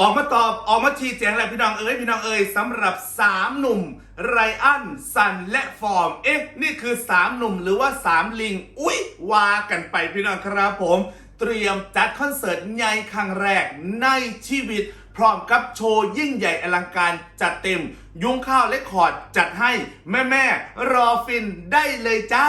ออกมาตอบออกมาชี้แจงแหละพี่น้องเอ๋ยพี่น้องเอ๋ยสำหรับ 3 หนุ่ม ไรอันซันและฟอร์ม เอ๊ะ นี่คือ 3 หนุ่มหรือว่า 3 ลิง อุ๊ย วากันไปพี่น้องครับผม เตรียมจัดคอนเสิร์ตใหญ่ครั้งแรกในชีวิต พร้อมกับโชว์ยิ่งใหญ่อลังการจัดเต็ม ยุ้งข้าวเลคคอร์ดจัดให้แม่แม่ๆรอฟินได้เลยจ้า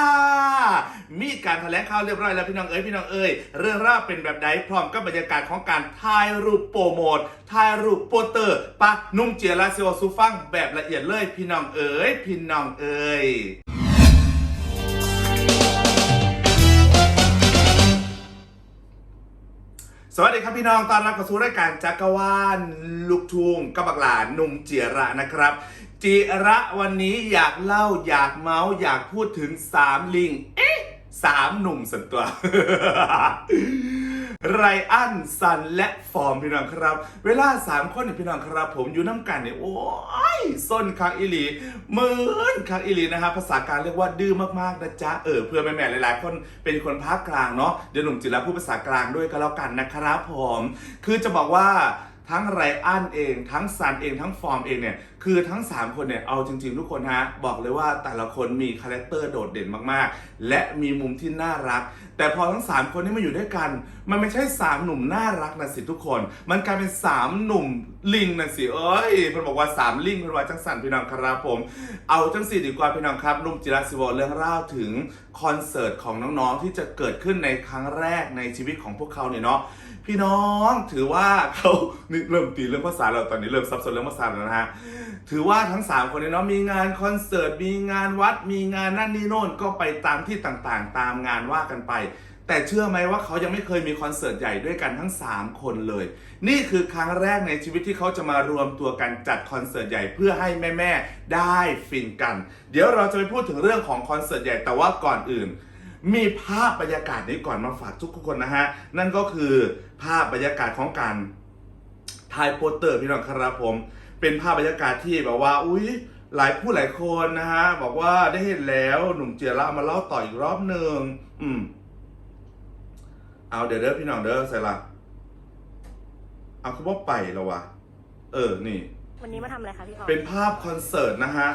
มีการแถลงข่าวเรียบร้อยแล้วพี่น้องเอ๋ยพี่น้องเอ๋ยเรื่องราวเป็นแบบใดพร้อมกับบรรยากาศของการถ่ายรูปโปรโมทถ่ายรูปโปสเตอร์ปะนุ่มเจียราเซิโอซูฟังแบบละเอียดเลยพี่น้องเอ๋ยพี่น้องเอ๋ย วัสดีครับพี่น้องตอนรับเข้าสู่รายการจักรวาลลูกทุ่งกับบักหลานหนุ่มเจีระนะครับจีระวันนี้อยากเล่าอยากเมาส์อยากพูดถึงสามลิง เอ๊ะสามหนุ่มสันตัว ไรอันซันและฟอร์มพี่น้องครับ เวลาสามคนนี่พี่น้องครับ ผมอยู่น้ำกันเนี่ยโอ้ยส้นคักอิลีเหมือนคักอิลีนะครับภาษาการเรียกว่าดื้อมากๆนะจ๊ะเออเพื่อแม่ๆหลายๆ คนเป็นคนภาคกลางเนาะเดี๋ยวหนุ่มจิระพูดภาษากลางด้วยก็แล้วกันนะครับผม คือจะบอกว่า ทั้งไรอันเองทั้งซันเองทั้งฟอร์มเองเนี่ยคือทั้ง 3 คนเนี่ยเอาจริง ๆ ทุกคนฮะบอกเลยว่าแต่ละคนมีคาแรคเตอร์โดดเด่นมากๆ และมีมุมที่น่ารัก แต่พอทั้ง 3 คนนี้มาอยู่ด้วยกัน มันไม่ใช่ 3 หนุ่มน่ารักนะสิทุกคน มันกลายเป็น 3 หนุ่มลิงนะสิเอ้ยเพิ่นบอกว่า 3 ลิงเพิ่นว่าจังสันพี่น้องครับผม เอาจังสี่ดีกว่าพี่น้องครับนุ่มจิรัสิวอเรื่องเล่าถึงคอนเสิร์ตของน้องๆที่จะเกิดขึ้นในครั้งแรกในชีวิตของพวกเขาเนี่ยเนาะ พี่น้องถือว่าเขานี่เริ่มตีเรื่องภาษาเราตอนนี้เริ่มซับซ้อนเรื่องภาษาแล้วนะฮะถือว่าทั้ง 3 คนเนี่ยเนาะมีงานคอนเสิร์ตมีงานวัด มีงานนั่นนี่โน่นก็ไปตามที่ต่างๆ ตามงานว่ากันไป แต่เชื่อไหมว่าเขายังไม่เคยมีคอนเสิร์ตใหญ่ด้วยกันทั้ง 3 คนเลย นี่คือครั้งแรกในชีวิตที่เขาจะมารวมตัวกันจัดคอนเสิร์ตใหญ่เพื่อให้แม่ๆได้ฟินกัน เดี๋ยวเราจะไปพูดถึงเรื่องของคอนเสิร์ตใหญ่แต่ว่าก่อนอื่น มีภาพบรรยากาศนี้ก่อนมาฝากทุกคนนะฮะ นั่นก็คือภาพบรรยากาศของการถ่ายโปสเตอร์พี่น้องครับผม เป็นภาพบรรยากาศที่แบบว่า อุ้ยหลายผู้หลายคนนะฮะ บอกว่าได้เห็นแล้วหนุ่มเจียระเอามาเล่าต่ออีกรอบหนึ่งอืม เอาเดี๋ยวเด้อพี่น้องเด้อใส่ละเอาคือว่าไปแล้ววะเออนี่ วันนี้มาทำอะไรคะพี่ออมเป็นภาพคอนเสิร์ตนะฮะ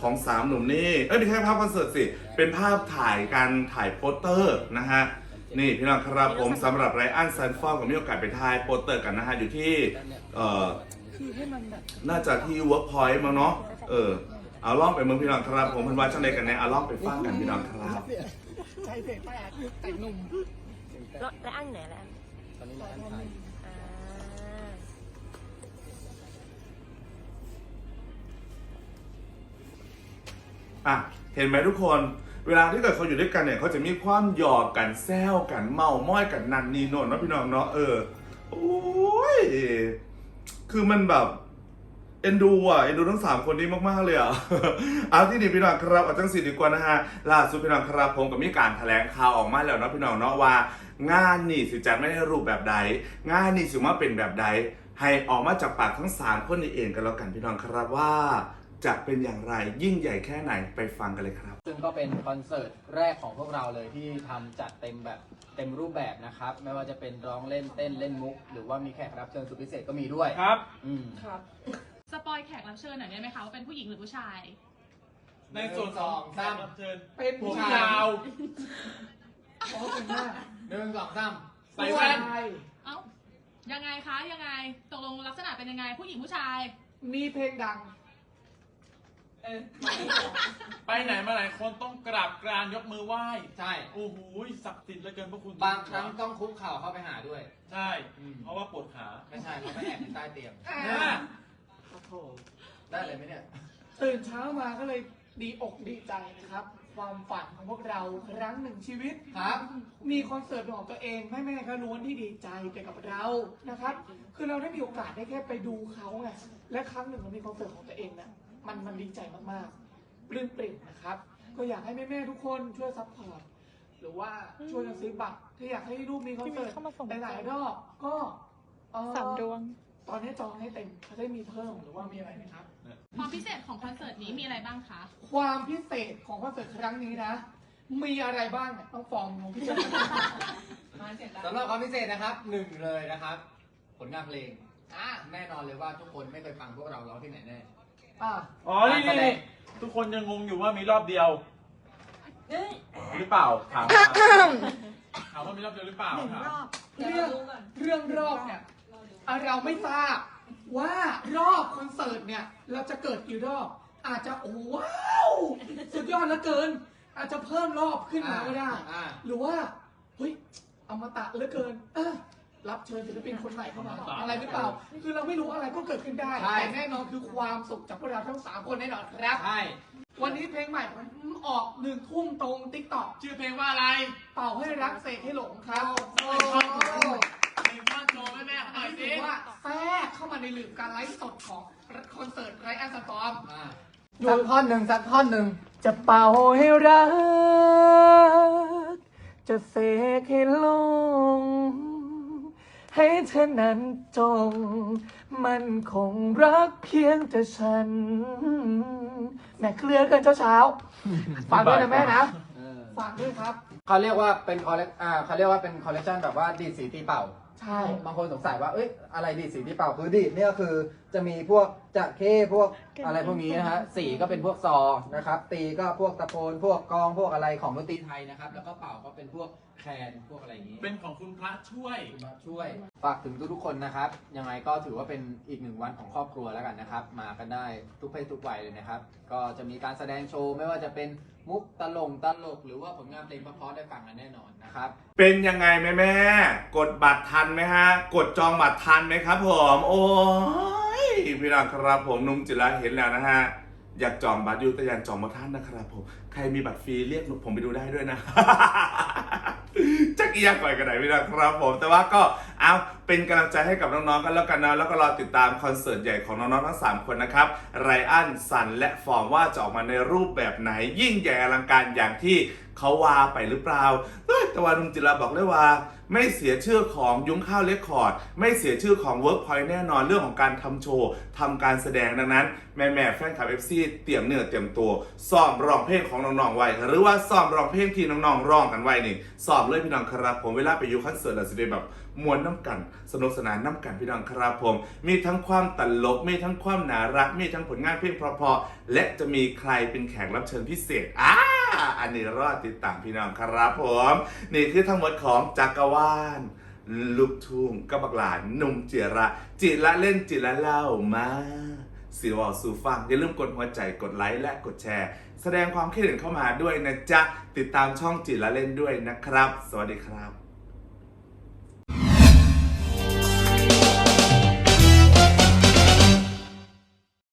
ของสามหนุ่มนี่ เอ้ยไม่ใช่ภาพคอนเสิร์ตสิ เป็นภาพถ่ายการถ่ายโปสเตอร์นะฮะ นี่พี่น้องครับผมสำหรับไรอันซันฟอร์กับมีโอกาสไปถ่ายโปสเตอร์กันนะฮะ อยู่ที่เอ่อน่าจะที่เวิร์กพอยต์มั้งเนาะเออเอาล่องไปเมืองพี่น้องครับ ผมเพันว่าจังใดกันแน่เอาล่องไปฟังกันพี่น้องครับใจเปลี่ยนแปลกแต่งหนุ่มแล้วแล้วอันอยู่ไหนแล้วอันอ่า อะเห็นไหมทุกคนเวลาที่เกิดเขาอยู่ด้วยกันเนี่ยเขาจะมีความหยอกกันแซวกันเมาม้อยกันนันนีโนนเนาะพี่น้องเนาะเออโอ้ยคือมันแบบเอ็นดูอะเอ็นดูทั้งสามคนนี้มาก ๆ เลยอะเอาที่นี่พี่น้องครับเอาจังสีดีกว่านะฮะล่าสุดพี่น้องครับผมก็มีการแถลงข่าวออกมาแล้วเนาะพี่น้องเนาะว่า งานนี่สิจัดไม่ได้รูปแบบใด งานนี่สิมาเป็นแบบใด ให้ออกมาจากปากทั้งสามคนนี้เองกันแล้วกันพี่น้องครับว่า จะเป็นอย่างไรยิ่งใหญ่แค่ไหนไปฟังกันเลยครับ ซึ่งก็เป็นคอนเสิร์ตแรกของพวกเราเลยที่ทำจัดเต็มแบบเต็มรูปแบบนะครับ ไม่ว่าจะเป็นร้องเล่นเต้นเล่นมุก หรือว่ามีแขกรับเชิญสุดพิเศษก็มีด้วยครับ อืมสปอยแขกรับเชิญหน่อยได้ไหมคะว่าเป็นผู้หญิงหรือผู้ชาย ในส่วนของสามแขกรับเชิญเป็นผมผู้ชายยาวอ๋อเป็นหน้าหนึ่งสองสามใส่แว่นผู้ชายเอ้ายังไงคะยังไงตกลงลักษณะเป็นยังไงผู้หญิงผู้ชาย มีเพลงดัง ไปไหนมาไหนคนต้องกราบกรานยกมือไหว้ใช่ โอ้โหศักดิ์สิทธิ์เหลือเกินพวกคุณบางครั้งต้องคุกเข่าเข้าไปหาด้วย ใช่อืมเพราะว่าปวดขา ไม่ใช่เขาไปแอบอยู่ใต้เตียง อ่าโอ้โหได้เลยไหมเนี่ย ตื่นเช้ามาก็เลยดีอกดีใจนะครับ ความฝันของพวกเราครั้งหนึ่งชีวิต ครับ มีคอนเสิร์ตเป็นของตัวเองแม่แม่ๆก็ล้วนที่ดีใจไปกับเรานะครับ คือเราได้มีโอกาสได้แค่ไปดูเขาไงและครั้งหนึ่งเรามีคอนเสิร์ตของตัวเองนะ มันมันดีใจมากๆปลื้มปริ่มนะครับ ก็อยากให้แม่แม่ๆทุกคนช่วยซัพพอร์ตหรือว่าช่วยกันซื้อบัตรถ้าอยากให้ลูกมีคอนเสิร์ตหลายๆรอบก็เอ่อสามดวง ตอนนี้จองให้เต็มเขาได้มีเพิ่มหรือว่ามีอะไรไหมครับ ความพิเศษของคอนเสิร์ตนี้มีอะไรบ้างคะ ความพิเศษของคอนเสิร์ตครั้งนี้นะ มีอะไรบ้างเนี่ยต้องฟอร์มของพี่เจสำหรับความพิเศษนะครับหนึ่งเลยนะครับ ผลงานเพลงอะแน่นอนเลยว่าทุกคนไม่เคยฟังพวกเราร้องที่ไหนแน่ อะอ๋อ นี่นี่นี่ทุกคนยังงงอยู่ว่ามีรอบเดียวหรือเปล่า ถามมาถามว่ามีรอบเดียวหรือเปล่าถามเรื่องเรื่องรอบเนี่ยอะเราไม่ทราบว่ารอบคอนเสิร์ตเนี่ย เราจะเกิดกี่รอบ อาจจะโอ้ว้าวสุดยอดเหลือเกิน อาจจะเพิ่มรอบขึ้นมาก็ได้ อ่า หรือว่าเฮ้ยอมตะเหลือเกิน เออ รับเชิญศิลปินคนใหม่เข้ามาอะไรหรือเปล่า คือเราไม่รู้อะไรก็เกิดขึ้นได้ ใช่ แต่แน่นอนคือความสุขจากพวกเราทั้งสามคนแน่นอนครับ ใช่ วันนี้เพลงใหม่ผมออกหนึ่งทุ่มตรงติ๊กต็อกชื่อเพลงว่าอะไรเป่าให้รักเสกให้หลงครับโอ้โหเพลงท่อนโชว์แม่แม่ๆหน่อยสิถือว่าแทรกเข้ามาในหลืมการไลฟ์สดของคอนเสิร์ตไรอันสตอม อ่าสักท่อนหนึ่งสักท่อนหนึ่งจะเป่าให้รัก จะเสกให้หลง ให้เธอนั้นจง มันคงรักเพียงแต่ฉันแหม่เคลียร์กันเช้าๆฝากด้วยนะแม่นะเออฝากด้วยครับ เขาเรียกว่าเป็นคอลเลกอ่าเขาเรียกว่าเป็นคอลเลกชันแบบว่าดีดสีตีเป่า ใช่ บางคนสงสัยว่า เอ้ย อะไรดีดสีตีเป่า คือดีดเนี่ยคือจะมีพวกจะเข้พวกอะไรพวกนี้นะฮะสีก็เป็นพวกซอนะครับ ตีก็พวกตะโพนพวกกลองพวกอะไรของดนตรีไทยนะครับ แล้วก็เป่าก็เป็นพวกแคนพวกอะไรอย่างนี้เป็นของคุณพระช่วย มาช่วยฝากถึงทุกๆคนนะครับ ยังไงก็ถือว่าเป็นอีกหนึ่งวันของครอบครัวแล้วกันนะครับ มากันได้ทุกเพศทุกวัยเลยนะครับ ก็จะมีการแสดงโชว์ไม่ว่าจะเป็นมุกตลงตลก หรือว่าผลงานเพลงเพราะๆได้ฟังกันแน่นอนนะครับ เป็นยังไงแม่แม่ๆกดบัตรทันไหมฮะ กดจองบัตรทันไหมครับผม โอ้ย พี่น้องครับผมนุ่มจิระเห็นแล้วนะฮะอยากจองบัตรยูแต่ยังจองมาท่านนะครับผมใครมีบัตรฟรีเรียกผมไปดูได้ด้วยนะจักอียากก่อยกันไหนพี่น้องครับผม แต่ว่าก็เอาเป็นกำลังใจให้กับน้องๆกันแล้วกันนะแล้วก็รอติดตามคอนเสิร์ตใหญ่ของน้องๆทั้ง 3 คนนะครับไรอันสันและฟอร์มว่าจะออกมาในรูปแบบไหน ยิ่งใหญ่อลังการอย่างที่เขาวาไปหรือเปล่าแต่ว่านุ่มจิระบอกเลยว่า ไม่เสียชื่อของยุ้งข้าวเลคคอร์ด ไม่เสียชื่อของ Workpoint แน่นอนเรื่องของการทำโชว์ทำการแสดงดังนั้น แม่แม่แฟนคลับ FC เตรียมเนื้อเตรียมตัวซ้อมร้องเพลงของน้องๆไว้หรือว่าซ้อมร้องเพลงที่น้องๆร้องกันไว้นี่ซ้อมเลยพี่น้องครับผมเวลาไปอยู่คอนเสิร์ตเราจะได้แบบมวนน้ำกัน สนุกสนานน้ำกันพี่น้องครับผม มีทั้งความตลกมีทั้งความน่ารัก มีทั้งผลงานเพลงเพราะๆและจะมีใครเป็นแขกรับเชิญพิเศษอ่า อันนี้รอดติดตามพี่น้องครับผม นี่คือทั้งหมดของจักรวาลลูกทุ่งกับบักหลานหนุ่มเจระ จิระเล่นจิระเล่ามาสิวอสู่ฟังอย่าลืมกดหัวใจกดไลค์และกดแชร์ แสดงความคิดเห็นเข้ามาด้วยนะจ๊ะ ติดตามช่องจิระเล่นด้วยนะครับ สวัสดีครับ